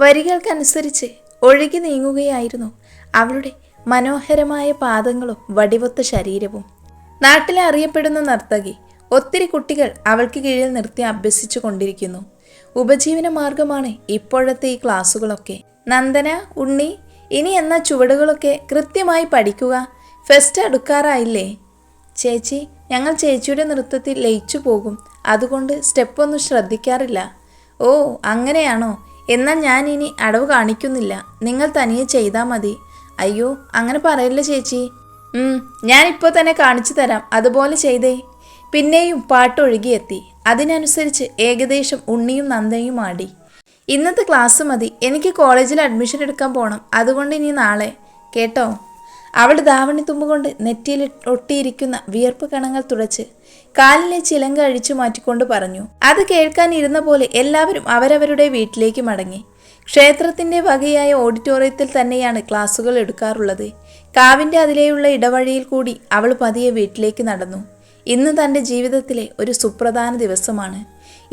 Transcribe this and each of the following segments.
വരികൾക്കനുസരിച്ച് ഒഴുകി നീങ്ങുകയായിരുന്നു അവളുടെ മനോഹരമായ പാദങ്ങളും വടിവൊത്ത ശരീരവും. നാട്ടിലെ അറിയപ്പെടുന്ന നർത്തകി ഒത്തിരി കുട്ടികൾ അവൾക്ക് കീഴിൽ നിർത്തി അഭ്യസിച്ചു കൊണ്ടിരിക്കുന്നു. ഉപജീവന മാർഗമാണ് ഇപ്പോഴത്തെ ഈ ക്ലാസ്സുകളൊക്കെ നന്ദന ഉണ്ണി ഇനി എന്ന ചുവടുകളൊക്കെ കൃത്യമായി പഠിക്കുക ഫെസ്റ്റ് അടുക്കാറായില്ലേ? ചേച്ചി ഞങ്ങൾ ചേച്ചിയുടെ നൃത്തത്തിൽ ലയിച്ചു പോകും അതുകൊണ്ട് സ്റ്റെപ്പൊന്നും ശ്രദ്ധിക്കാറില്ല. ഓ അങ്ങനെയാണോ? എന്നാൽ ഞാൻ ഇനി അടവ് കാണിക്കുന്നില്ല. നിങ്ങൾ തനിയെ ചെയ്താൽ മതി. അയ്യോ അങ്ങനെ പറയല്ലേ ചേച്ചി? ഞാനിപ്പോൾ തന്നെ കാണിച്ചു തരാം. അതുപോലെ ചെയ്തേ. പിന്നെയും പാട്ടൊഴുകിയെത്തി. അതിനനുസരിച്ച് ഏകദേശം ഉണ്ണിയും നന്ദയും ആടി. ഇന്നത്തെ ക്ലാസ് മതി. എനിക്ക് കോളേജിൽ അഡ്മിഷൻ എടുക്കാൻ പോകണം അതുകൊണ്ട് ഇനി നാളെ. കേട്ടോ? അവൾ ധാവണി തുമ്പുകൊണ്ട് നെറ്റിയിൽ ഒട്ടിയിരിക്കുന്ന വിയർപ്പ് കണങ്ങൾ തുടച്ച് കാലിലെ ചിലങ്ക അഴിച്ചു മാറ്റിക്കൊണ്ട് പറഞ്ഞു. അത് കേൾക്കാൻ ഇരുന്ന പോലെ എല്ലാവരും അവരവരുടെ വീട്ടിലേക്ക് മടങ്ങി. ക്ഷേത്രത്തിന്റെ വകയായ ഓഡിറ്റോറിയത്തിൽ തന്നെയാണ് ക്ലാസുകൾ എടുക്കാറുള്ളത്. കാവിന്റെ അതിലെയുള്ള ഇടവഴിയിൽ കൂടി അവൾ പതിയെ വീട്ടിലേക്ക് നടന്നു. ഇന്ന് തന്റെ ജീവിതത്തിലെ ഒരു സുപ്രധാന ദിവസമാണ്.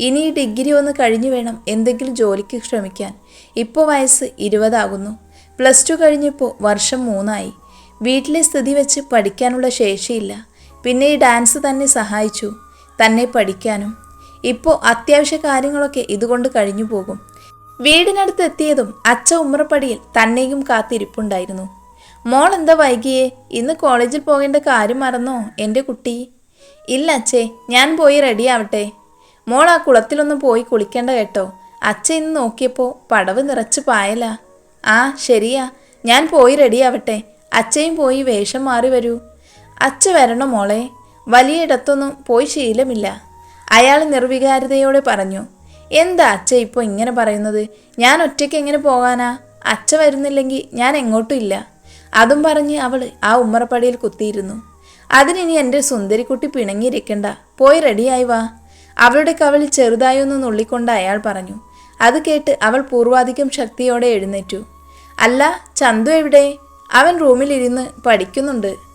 ഇനി ഡിഗ്രി ഒന്ന് കഴിഞ്ഞു വേണം എന്തെങ്കിലും ജോലിക്ക് ശ്രമിക്കാൻ. ഇപ്പോൾ വയസ്സ് ഇരുപതാകുന്നു. പ്ലസ് ടു കഴിഞ്ഞപ്പോൾ വർഷം മൂന്നായി. വീട്ടിലെ സ്ഥിതി വെച്ച് പഠിക്കാനുള്ള ശേഷിയില്ല. പിന്നെ ഈ ഡാൻസ് തന്നെ സഹായിച്ചു തന്നെ പഠിക്കാനും. ഇപ്പോൾ അത്യാവശ്യ കാര്യങ്ങളൊക്കെ ഇതുകൊണ്ട് കഴിഞ്ഞു പോകും. വീടിനടുത്ത് എത്തിയതും അച്ഛ ഉമ്രപ്പടിയിൽ തന്നെയും കാത്തിരിപ്പുണ്ടായിരുന്നു. മോൾ എന്താ വൈകിയേ? ഇന്ന് കോളേജിൽ പോകേണ്ട കാര്യം മറന്നോ എന്റെ കുട്ടി? ഇല്ല അച്ഛേ ഞാൻ പോയി റെഡിയാവട്ടെ മോൾ ആ കുളത്തിലൊന്നും പോയി കുളിക്കേണ്ട കേട്ടോ. അച്ഛ ഇന്ന് നോക്കിയപ്പോൾ പടവ് നിറച്ച് പായല. ആ ശരിയാ. ഞാൻ പോയി റെഡി ആവട്ടെ. അച്ഛയും പോയി വേഷം മാറി വരൂ. അച്ഛ വരണം മോളെ വലിയയിടത്തൊന്നും പോയി ശീലമില്ല. അയാൾ നിർവികാരതയോടെ പറഞ്ഞു എന്താ അച്ഛ ഇപ്പോൾ ഇങ്ങനെ പറയുന്നത്? ഞാൻ ഒറ്റയ്ക്ക് എങ്ങനെ പോകാനാ? അച്ഛ വരുന്നില്ലെങ്കിൽ ഞാൻ എങ്ങോട്ടും ഇല്ല. അതും പറഞ്ഞ് അവൾ ആ ഉമ്മറപ്പടിയിൽ കുത്തിയിരുന്നു. അതിനി എന്റെ സുന്ദരിക്കുട്ടി പിണങ്ങിയിരിക്കണ്ട. പോയി റെഡിയായി വാ. അവളുടെ കവളിൽ ചെറുതായി ഒന്ന് നുള്ളിക്കൊണ്ട് അയാൾ പറഞ്ഞു. അത് കേട്ട് അവൾ പൂർവാധികം ശക്തിയോടെ എഴുന്നേറ്റു. അല്ല ചന്തു എവിടെ? അവൻ റൂമിലിരുന്ന് പഠിക്കുന്നുണ്ട്.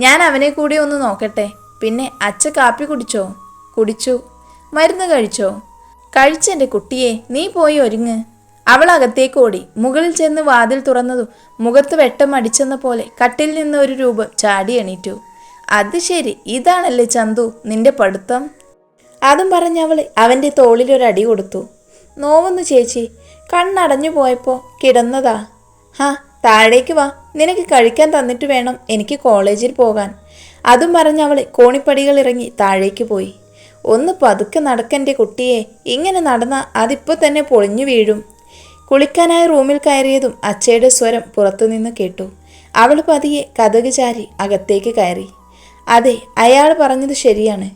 ഞാൻ അവനെ കൂടി ഒന്ന് നോക്കട്ടെ. പിന്നെ അച്ഛ കാപ്പി കുടിച്ചോ? കുടിച്ചു. മരുന്ന് കഴിച്ചോ? കഴിച്ചെന്റെ കുട്ടിയെ നീ പോയി ഒരുങ്ങ്. അവൾ അകത്തേക്ക് ഓടി. മുകളിൽ ചെന്ന് വാതിൽ തുറന്നതും മുഖത്ത് വെട്ടം അടിച്ചെന്ന പോലെ കട്ടിൽ നിന്ന് ഒരു രൂപം ചാടി എണീറ്റു. അത് ശരി ഇതാണല്ലേ ചന്തു നിന്റെ പഠിത്തം? അതും പറഞ്ഞ് അവൾ അവന്റെ അടി കൊടുത്തു. നോവുന്നു ചേച്ചി കണ്ണടഞ്ഞു പോയപ്പോൾ കിടന്നതാ. ഹാ താഴേക്ക് വാ. നിനക്ക് കഴിക്കാൻ തന്നിട്ട് വേണം എനിക്ക് കോളേജിൽ പോകാൻ. അതും പറഞ്ഞ് അവൾ കോണിപ്പടികൾ ഇറങ്ങി താഴേക്ക് പോയി. ഒന്ന് പതുക്കെ നടക്കന്റെ കുട്ടിയെ. ഇങ്ങനെ നടന്നാൽ അതിപ്പോൾ തന്നെ പൊളിഞ്ഞു വീഴും. കുളിക്കാനായി റൂമിൽ കയറിയതും അച്ചയുടെ സ്വരം പുറത്തുനിന്ന് കേട്ടു. അവൾ പതിയെ കഥക് ചാരി അകത്തേക്ക് കയറി. അതെ അയാൾ പറഞ്ഞത് ശരിയാണ്.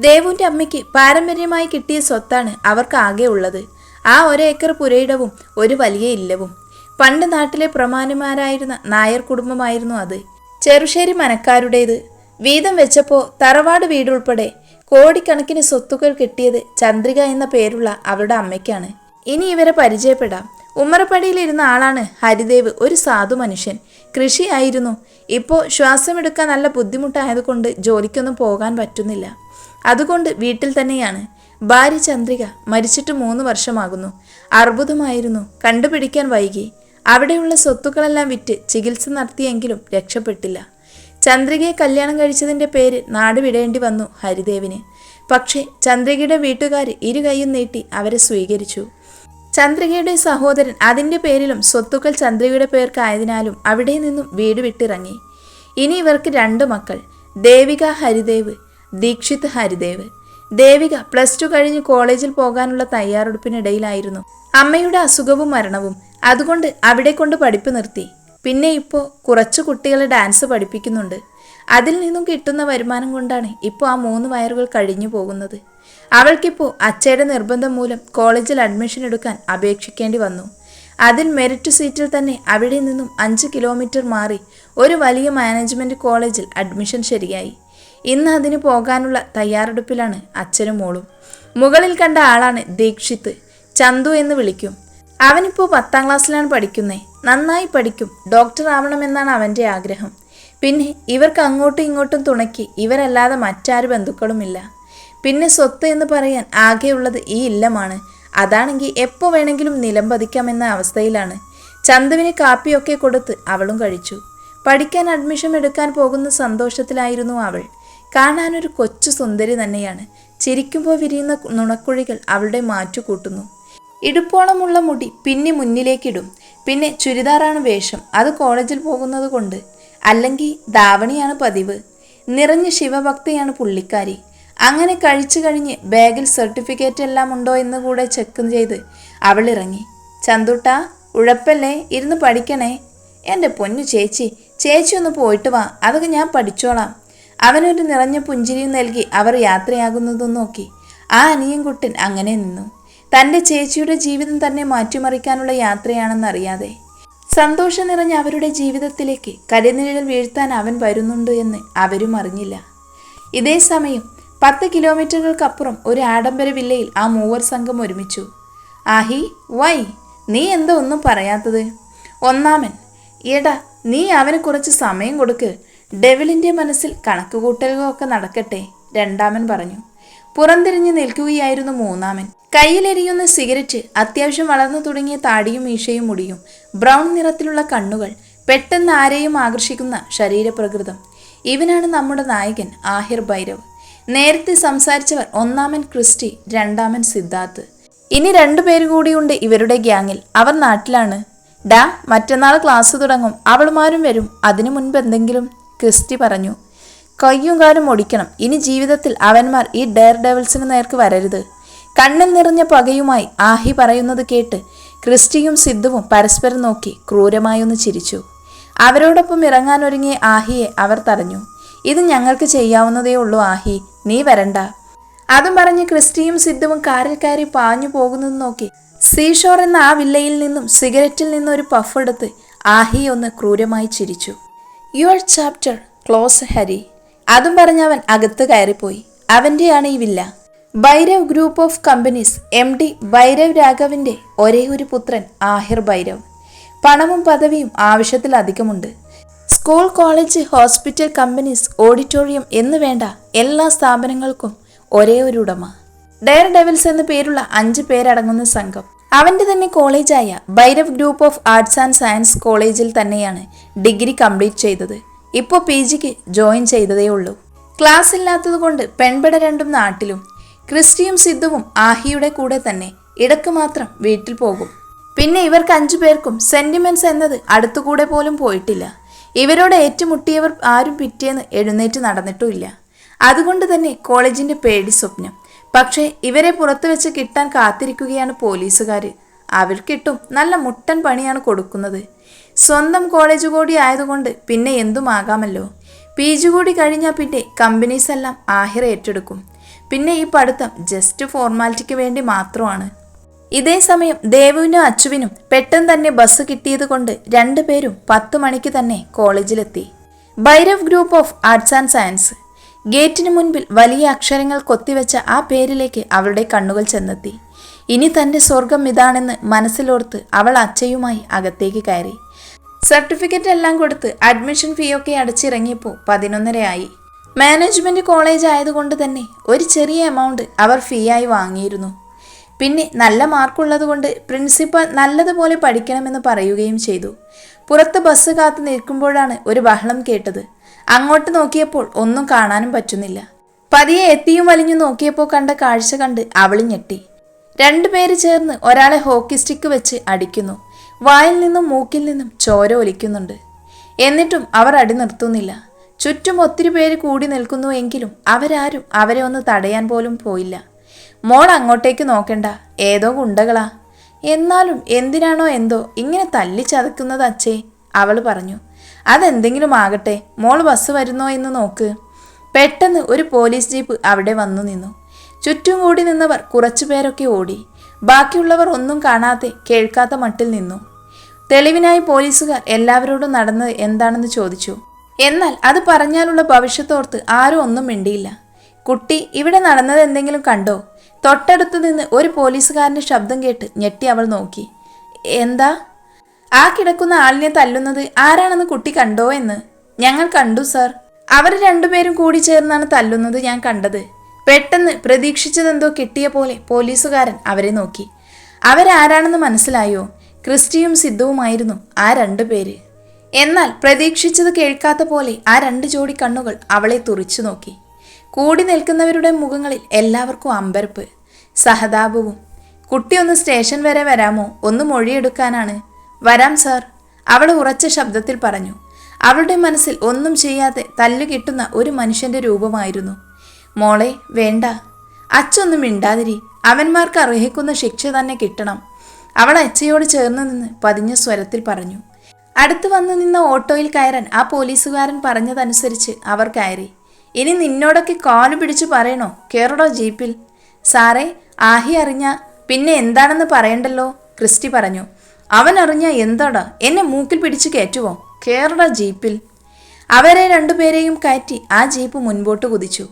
ദേവുവിന്റെ അമ്മയ്ക്ക് പാരമ്പര്യമായി കിട്ടിയ സ്വത്താണ് അവർക്ക് ആകെ ഉള്ളത്. ആ ഒരേക്കർ പുരയിടവും ഒരു വലിയ ഇല്ലവും. പണ്ട് നാട്ടിലെ പ്രമാണിമാരായിരുന്ന നായർ കുടുംബമായിരുന്നു അത്. ചെറുശ്ശേരി മനക്കാരുടേത്. വീതം വെച്ചപ്പോൾ തറവാട് വീടുൾപ്പെടെ കോടിക്കണക്കിന് സ്വത്തുക്കൾ കിട്ടിയത് ചന്ദ്രിക എന്ന പേരുള്ള അവരുടെ അമ്മയ്ക്കാണ്. ഇനി ഇവരെ പരിചയപ്പെടാം. ഉമ്മറപ്പടിയിലിരുന്ന ആളാണ് ഹരിദേവ്. ഒരു സാധു മനുഷ്യൻ. കൃഷിയായിരുന്നു ഇപ്പോൾ ശ്വാസമെടുക്കാൻ നല്ല ബുദ്ധിമുട്ടായതുകൊണ്ട് ജോലിക്കൊന്നും പോകാൻ പറ്റുന്നില്ല. അതുകൊണ്ട് വീട്ടിൽ തന്നെയാണ്. ഭാര്യ ചന്ദ്രിക മരിച്ചിട്ട് മൂന്ന് വർഷമാകുന്നു. അർബുദമായിരുന്നു. കണ്ടുപിടിക്കാൻ വൈകി. അവിടെയുള്ള സ്വത്തുക്കളെല്ലാം വിറ്റ് ചികിത്സ നടത്തിയെങ്കിലും രക്ഷപ്പെട്ടില്ല. ചന്ദ്രികയെ കല്യാണം കഴിച്ചതിന്റെ പേര് നാട് വിടേണ്ടി വന്നു ഹരിദേവിന്. പക്ഷേ ചന്ദ്രികയുടെ വീട്ടുകാർ ഇരു കൈയും നീട്ടി അവരെ സ്വീകരിച്ചു. ചന്ദ്രികയുടെ സഹോദരൻ അതിന്റെ പേരിലും സ്വത്തുക്കൾ ചന്ദ്രികയുടെ പേർക്കായതിനാലും അവിടെ നിന്നും വീട് വിട്ടിറങ്ങി. ഇനി ഇവർക്ക് രണ്ട് മക്കൾ ദേവിക ഹരിദേവ് ദീക്ഷിത് ഹരിദേവ്. ദേവിക പ്ലസ് ടു കഴിഞ്ഞ് കോളേജിൽ പോകാനുള്ള തയ്യാറെടുപ്പിനിടയിലായിരുന്നു. അമ്മയുടെ അസുഖവും മരണവും അതുകൊണ്ട് അവിടെ കൊണ്ട് പഠിപ്പ് നിർത്തി. പിന്നെ ഇപ്പോൾ കുറച്ച് കുട്ടികളെ ഡാൻസ് പഠിപ്പിക്കുന്നുണ്ട്. അതിൽ നിന്നും കിട്ടുന്ന വരുമാനം കൊണ്ടാണ് ഇപ്പോൾ ആ മൂന്ന് വയറുകൾ കഴിഞ്ഞു പോകുന്നത്. അവൾക്കിപ്പോൾ അച്ഛയുടെ നിർബന്ധം മൂലം കോളേജിൽ അഡ്മിഷൻ എടുക്കാൻ അപേക്ഷിക്കേണ്ടി വന്നു. അതിൽ മെറിറ്റ് സീറ്റിൽ തന്നെ അവിടെ നിന്നും അഞ്ച് കിലോമീറ്റർ മാറി ഒരു വലിയ മാനേജ്മെന്റ് കോളേജിൽ അഡ്മിഷൻ ശരിയായി. ഇന്ന് അതിന് പോകാനുള്ള തയ്യാറെടുപ്പിലാണ് അച്ഛനും മോളും. മുകളിൽ കണ്ട ആളാണ് ദീക്ഷിത് ചന്തു എന്ന് വിളിക്കും. അവനിപ്പോൾ പത്താം ക്ലാസ്സിലാണ് പഠിക്കുന്നത് നന്നായി പഠിക്കും. ഡോക്ടർ ആവണമെന്നാണ് അവന്റെ ആഗ്രഹം. പിന്നെ ഇവർക്ക് അങ്ങോട്ടും ഇങ്ങോട്ടും തുണയ്ക്ക് ഇവരല്ലാതെ മറ്റാര് ബന്ധുക്കളുമില്ല. പിന്നെ സ്വത്ത് എന്ന് പറയാൻ ആകെയുള്ളത് ഈ ഇല്ലമാണ്. അതാണെങ്കിൽ എപ്പോൾ വേണമെങ്കിലും നിലംപതിക്കാമെന്ന അവസ്ഥയിലാണ്. ചന്തുവിന് കാപ്പിയൊക്കെ കൊടുത്ത് അവളും കഴിച്ചു. പഠിക്കാൻ അഡ്മിഷൻ എടുക്കാൻ പോകുന്ന സന്തോഷത്തിലായിരുന്നു അവൾ. കാണാനൊരു കൊച്ചു സുന്ദരി തന്നെയാണ്. ചിരിക്കുമ്പോൾ വിരിയുന്ന നുണക്കുഴികൾ അവളുടെ മാറ്റു കൂട്ടുന്നു ഇടുപ്പോളമുള്ള മുടി പിന്നെ മുന്നിലേക്കിടും. പിന്നെ ചുരിദാറാണ് വേഷം. അത് കോളേജിൽ പോകുന്നത് കൊണ്ട് അല്ലെങ്കിൽ ധാവണിയാണ് പതിവ്. നിറഞ്ഞ ശിവഭക്തിയാണ് പുള്ളിക്കാരി. അങ്ങനെ കഴിച്ചു കഴിഞ്ഞ് ബാഗിൽ സർട്ടിഫിക്കറ്റ് എല്ലാം ഉണ്ടോ എന്ന് കൂടെ ചെക്ക് ചെയ്ത് അവൾ ഇറങ്ങി ചന്തുട്ട ഉഴപ്പല്ലേ? ഇരുന്ന് പഠിക്കണേ. എന്റെ പൊന്നു ചേച്ചി ചേച്ചി ഒന്ന് പോയിട്ട് വാ. അതൊക്കെ ഞാൻ പഠിച്ചോളാം. അവനൊരു നിറഞ്ഞ പുഞ്ചിരിയും നൽകി അവർ യാത്രയാകുന്നതും നോക്കി. ആ അനിയൻകുട്ടൻ അങ്ങനെ നിന്നു. തന്റെ ചേച്ചിയുടെ ജീവിതം തന്നെ മാറ്റിമറിക്കാനുള്ള യാത്രയാണെന്നറിയാതെ സന്തോഷം നിറഞ്ഞ അവരുടെ ജീവിതത്തിലേക്ക് കരിനിഴൽ വീഴ്ത്താൻ അവൻ വരുന്നുണ്ട് എന്ന് അവരും അറിഞ്ഞില്ല. ഇതേ സമയം പത്ത് കിലോമീറ്ററുകൾക്കപ്പുറം ഒരു ആഡംബര വില്ലയിൽ ആ മൂവർ സംഘം ഒരുമിച്ചു. ആഹി വൈ നീ എന്താ ഒന്നും പറയാത്തത്? ഒന്നാമൻ എടാ നീ അവന് കുറച്ച് സമയം കൊടുക്ക്. ഡെവിളിന്റെ മനസ്സിൽ കണക്കുകൂട്ടലുകളൊക്കെ നടക്കട്ടെ രണ്ടാമൻ പറഞ്ഞു. പുറംതിരിഞ്ഞു നിൽക്കുകയായിരുന്നു മൂന്നാമൻ. കയ്യിലെരിയുന്ന സിഗരറ്റ് അത്യാവശ്യം വളർന്നു തുടങ്ങിയ താടിയും മീശയും മുടിയും ബ്രൗൺ നിറത്തിലുള്ള കണ്ണുകൾ പെട്ടെന്ന് ആരെയും ആകർഷിക്കുന്ന ശരീരപ്രകൃതം. ഇവനാണ് നമ്മുടെ നായകൻ ആഹിർ ഭൈരവ്. നേരത്തെ സംസാരിച്ചവർ ഒന്നാമൻ ക്രിസ്റ്റി രണ്ടാമൻ സിദ്ധാർത്ഥ് ഇനി രണ്ടു കൂടിയുണ്ട് ഇവരുടെ ഗ്യാങ്ങിൽ. അവർ നാട്ടിലാണ്. ഡാ മറ്റന്നാൾ ക്ലാസ് തുടങ്ങും. അവളുമാരും വരും. അതിനു മുൻപ് എന്തെങ്കിലും ക്രിസ്റ്റി പറഞ്ഞു. കയ്യും കാലും ഒടിക്കണം. ഇനി ജീവിതത്തിൽ അവന്മാർ ഈ ഡെയർ ഡെവിൾസിന് നേർക്ക് വരരുത്. കണ്ണിൽ നിറഞ്ഞ പകയുമായി ആഹി പറയുന്നത് കേട്ട് ക്രിസ്റ്റിയും സിദ്ധുവും പരസ്പരം നോക്കി ക്രൂരമായൊന്ന് ചിരിച്ചു. അവരോടൊപ്പം ഇറങ്ങാനൊരുങ്ങിയ ആഹിയെ അവർ തടഞ്ഞു. ഇത് ഞങ്ങൾക്ക് ചെയ്യാവുന്നതേ ഉള്ളൂ ആഹി. നീ വരണ്ട. അതും പറഞ്ഞ് ക്രിസ്റ്റിയും സിദ്ധുവും കാറിൽ കയറി പാഞ്ഞു പോകുന്നത് നോക്കി സീഷോർ എന്ന ആ വില്ലയിൽ നിന്നും സിഗരറ്റിൽ നിന്നും ഒരു പഫ് എടുത്ത് ആഹി ഒന്ന് ക്രൂരമായി ചിരിച്ചു. Your chapter close Hari. അതും പറഞ്ഞവൻ അകത്ത് കയറിപ്പോയി. അവന്റെയാണ് ഈ villa. Bhairav group of companies M D Bhairav രാഘവിന്റെ ഒരേ ഒരു പുത്രൻ ആഹിർ ഭൈരവ്. പണവും പദവിയും ആവശ്യത്തിലധികമുണ്ട് school college hospital companies auditorium എന്ന് വേണ്ട എല്ലാ സ്ഥാപനങ്ങൾക്കും ഒരേ ഒരു ഉടമ. ഡയർ ഡെവിൽസ് എന്ന പേരുള്ള അഞ്ച് പേരടങ്ങുന്ന സംഘം. അവന്റെ തന്നെ കോളേജായ Bhairav group of arts and science കോളേജിൽ തന്നെയാണ് ഡിഗ്രി കംപ്ലീറ്റ് ചെയ്തത്. ഇപ്പോൾ പി ജിക്ക് ജോയിൻ ചെയ്തതേ ഉള്ളൂ. ക്ലാസ് ഇല്ലാത്തതുകൊണ്ട് പെൺപട രണ്ടും നാട്ടിലും. ക്രിസ്റ്റിയും സിദ്ധുവും ആഹിയുടെ കൂടെ തന്നെ ഇടയ്ക്ക് മാത്രം വീട്ടിൽ പോകും. പിന്നെ ഇവർക്ക് അഞ്ചു പേർക്കും സെന്റിമെന്റ്സ് എന്നത് അടുത്തുകൂടെ പോലും പോയിട്ടില്ല. ഇവരോട് ഏറ്റുമുട്ടിയവർ ആരും പിറ്റേന്ന് എഴുന്നേറ്റ് നടന്നിട്ടുമില്ല. അതുകൊണ്ട് തന്നെ കോളേജിന്റെ പേടി സ്വപ്നം. പക്ഷേ ഇവരെ പുറത്തു വെച്ച് കിട്ടാൻ കാത്തിരിക്കുകയാണ് പോലീസുകാർ അവർ കിട്ടും. നല്ല മുട്ടൻ പണിയാണ് കൊടുക്കുന്നത്. സ്വന്തം കോളേജ് കൂടി ആയതുകൊണ്ട് പിന്നെ എന്തുമാകാമല്ലോ? പി ജി കൂടി കഴിഞ്ഞാൽ പിന്നെ കമ്പനീസ് എല്ലാം ആഹിറ ഏറ്റെടുക്കും. പിന്നെ ഈ പഠിത്തം ജസ്റ്റ് ഫോർമാലിറ്റിക്ക് വേണ്ടി മാത്രമാണ്. ഇതേ സമയം ദേവുവിനും അച്ചുവിനും പെട്ടെന്ന് തന്നെ ബസ് കിട്ടിയത് കൊണ്ട് രണ്ടുപേരും പത്ത് മണിക്ക് തന്നെ കോളേജിലെത്തി Bhairav group of arts and science ഗേറ്റിന് മുൻപിൽ വലിയ അക്ഷരങ്ങൾ കൊത്തിവെച്ച ആ പേരിലേക്ക് അവരുടെ കണ്ണുകൾ ചെന്നെത്തി. ഇനി തന്റെ സ്വർഗം ഇതാണെന്ന് മനസ്സിലോർത്ത് അവൾ അച്ഛയുമായി അകത്തേക്ക് കയറി. സർട്ടിഫിക്കറ്റ് എല്ലാം കൊടുത്ത് അഡ്മിഷൻ ഫീ ഒക്കെ അടച്ചിറങ്ങിയപ്പോൾ പതിനൊന്നരയായി. മാനേജ്മെന്റ് കോളേജ് ആയതുകൊണ്ട് തന്നെ ഒരു ചെറിയ എമൗണ്ട് അവർ ഫീ ആയി വാങ്ങിയിരുന്നു. പിന്നെ നല്ല മാർക്കുള്ളത് കൊണ്ട് പ്രിൻസിപ്പൽ നല്ലതുപോലെ പഠിക്കണമെന്ന് പറയുകയും ചെയ്തു. പുറത്ത് ബസ് കാത്തു നിൽക്കുമ്പോഴാണ് ഒരു ബഹളം കേട്ടത്. അങ്ങോട്ട് നോക്കിയപ്പോൾ ഒന്നും കാണാനും പറ്റുന്നില്ല. പതിയെ എത്തിയും വലിഞ്ഞു നോക്കിയപ്പോൾ കണ്ട കാഴ്ച കണ്ട് അവളി ഞെട്ടി. രണ്ടുപേര് ചേർന്ന് ഒരാളെ ഹോക്കി സ്റ്റിക്ക് വെച്ച് അടിക്കുന്നു. വായിൽ നിന്നും മൂക്കിൽ നിന്നും ചോര ഒലിക്കുന്നുണ്ട്. എന്നിട്ടും അവർ അടി നിർത്തുന്നില്ല. ചുറ്റും ഒത്തിരി പേര് കൂടി നിൽക്കുന്നു എങ്കിലും അവരാരും അവരെ ഒന്ന് തടയാൻ പോലും പോയില്ല. മോൾ അങ്ങോട്ടേക്ക് നോക്കണ്ട ഏതോ ഗുണ്ടകളാ. എന്നാലും എന്തിനാണോ എന്തോ ഇങ്ങനെ തല്ലി ചതക്കുന്നത് അച്ഛേ അവൾ പറഞ്ഞു. അതെന്തെങ്കിലും ആകട്ടെ മോൾ ബസ് വരുന്നോ എന്ന് നോക്ക്. പെട്ടെന്ന് ഒരു പോലീസ് ജീപ്പ് അവിടെ വന്നു നിന്നു. ചുറ്റും കൂടി നിന്നവർ കുറച്ചുപേരൊക്കെ ഓടി. ബാക്കിയുള്ളവർ ഒന്നും കാണാതെ കേൾക്കാത്ത മട്ടിൽ നിന്നു. തെളിവിനായി പോലീസുകാർ എല്ലാവരോടും നടന്നത് എന്താണെന്ന് ചോദിച്ചു. എന്നാൽ അത് പറഞ്ഞാലുള്ള ഭവിഷ്യത്തോർത്ത് ആരും ഒന്നും മിണ്ടിയില്ല. കുട്ടി ഇവിടെ നടന്നത് എന്തെങ്കിലും കണ്ടോ? തൊട്ടടുത്ത് നിന്ന് ഒരു പോലീസുകാരന്റെ ശബ്ദം കേട്ട് ഞെട്ടി അവൾ നോക്കി. എന്താ? ആ കിടക്കുന്ന ആളിനെ തല്ലുന്നത് ആരാണെന്ന് കുട്ടി കണ്ടോ എന്ന്? ഞങ്ങൾ കണ്ടു സർ. അവർ രണ്ടുപേരും കൂടി ചേർന്നാണ് തല്ലുന്നത് ഞാൻ കണ്ടത്. പെട്ടെന്ന് പ്രതീക്ഷിച്ചതെന്തോ കിട്ടിയ പോലെ പോലീസുകാരൻ അവരെ നോക്കി. അവരാരാണെന്ന് മനസ്സിലായോ? ക്രിസ്റ്റിയും സിദ്ധുവുമായിരുന്നു ആ രണ്ടു പേര്. എന്നാൽ പ്രതീക്ഷിച്ചത് കേൾക്കാത്ത പോലെ ആ രണ്ട് ജോഡി കണ്ണുകൾ അവളെ തുറിച്ചു നോക്കി. കൂടി നിൽക്കുന്നവരുടെ മുഖങ്ങളിൽ എല്ലാവർക്കും അമ്പരപ്പ് സഹതാപവും. കുട്ടി ഒന്ന് സ്റ്റേഷൻ വരെ വരാമോ? ഒന്ന് മൊഴിയെടുക്കാനാണ്. വരാം സർ. അവൾ ഉറച്ച ശബ്ദത്തിൽ പറഞ്ഞു. അവളുടെ മനസ്സിൽ ഒന്നും ചെയ്യാതെ തല്ലുകിട്ടുന്ന ഒരു മനുഷ്യന്റെ രൂപമായിരുന്നു. മോളെ വേണ്ട. അച്ഛൊന്നും മിണ്ടാതിരി. അവന്മാർക്ക് അർഹിക്കുന്ന ശിക്ഷ തന്നെ കിട്ടണം. അവൾ അച്ഛയോട് ചേർന്ന് നിന്ന് പതിഞ്ഞ സ്വരത്തിൽ പറഞ്ഞു. അടുത്ത് വന്നു നിന്ന ഓട്ടോയിൽ കയറാൻ ആ പോലീസുകാരൻ പറഞ്ഞതനുസരിച്ച് അവർ കയറി. ഇനി നിന്നോടൊക്കെ കാലു പിടിച്ചു പറയണോ? കേറടോ ജീപ്പിൽ. സാറേ ആഹി അറിഞ്ഞ പിന്നെ എന്താണെന്ന് പറയണ്ടല്ലോ? ക്രിസ്റ്റി പറഞ്ഞു. അവൻ അറിഞ്ഞ എന്താടാ? എന്നെ മൂക്കിൽ പിടിച്ചു കയറ്റുവോ? കേറട ജീപ്പിൽ. അവരെ രണ്ടുപേരെയും കയറ്റി ആ ജീപ്പ് മുൻപോട്ട് കുതിച്ചു.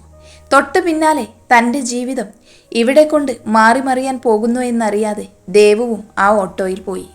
തൊട്ടു പിന്നാലെ തന്റെ ജീവിതം ഇവിടെ കൊണ്ട് മാറി മറിയാൻ പോകുന്നു എന്നറിയാതെ ദേവവും ആ ഓട്ടോയിൽ പോയി.